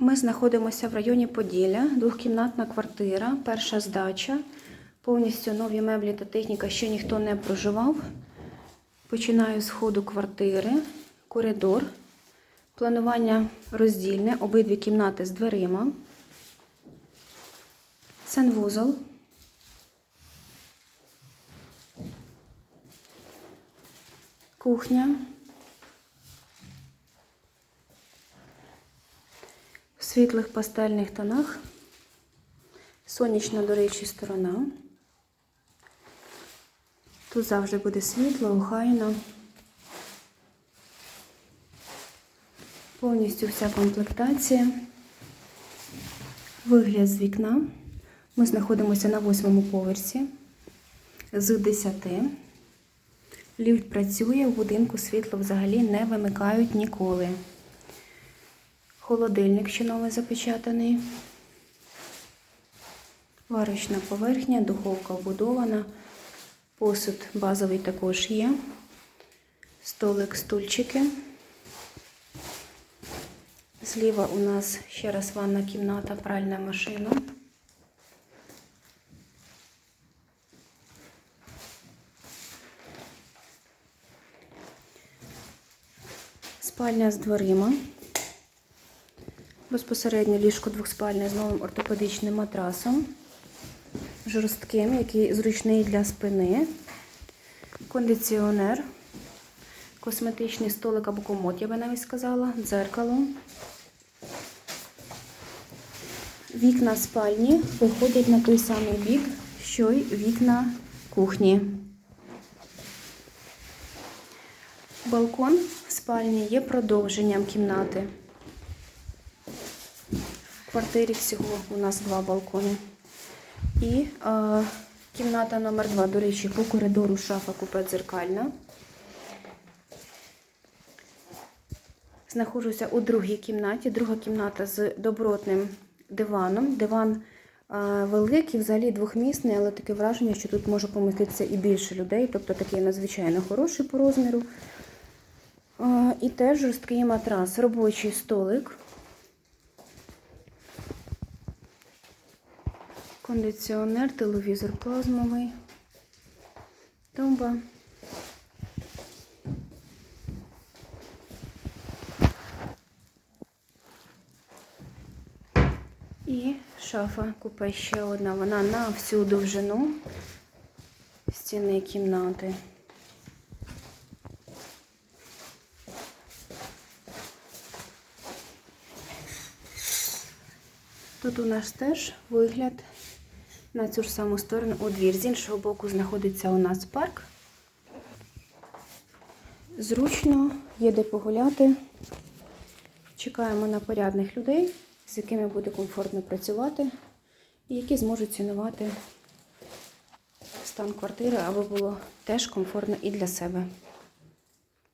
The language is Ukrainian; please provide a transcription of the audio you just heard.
Ми знаходимося в районі Поділля, двохкімнатна квартира, перша здача. Повністю нові меблі та техніка, ще ніхто не проживав. Починаю з ходу квартири, коридор. Планування роздільне, обидві кімнати з дверима. Санвузол. Кухня. В світлих пастельних тонах. Сонячна, до речі, сторона. Тут завжди буде світло, охайно. Повністю вся комплектація. Вигляд з вікна. Ми знаходимося на восьмому поверсі з 10. Ліфт працює, в будинку світло взагалі не вимикають ніколи. Холодильник ще новий запечатаний. Варочна поверхня, духовка вбудована. Посуд базовий також є. Столик, стульчики. Зліва у нас ще раз ванна кімната, пральна машина. Спальня з дверима. Безпосередньо ліжко двохспальне з новим ортопедичним матрасом. Жорстким, який зручний для спини. Кондиціонер. Косметичний столик або комод, я би навіть сказала. Дзеркало. Вікна спальні виходять на той самий бік, що й вікна кухні. Балкон в спальні є продовженням кімнати. Квартирі всього у нас два балкони. І е, кімната номер два, до речі, по коридору шафа купе дзеркальна. Знаходжуся у другій кімнаті. Друга кімната з добротним диваном. Диван е, великий, взагалі двохмісний, але таке враження, що тут може поміститися і більше людей, тобто такий надзвичайно хороший по розміру. Е, і теж жорсткий матрас, робочий столик. Кондиціонер, телевізор плазмовий, тумба. І шафа купе ще одна. Вона на всю довжину стіни кімнати. Тут у нас теж вигляд на цю ж саму сторону у двір. З іншого боку знаходиться у нас парк. Зручно, є де погуляти. Чекаємо на порядних людей, з якими буде комфортно працювати, і які зможуть цінувати стан квартири, аби було теж комфортно і для себе.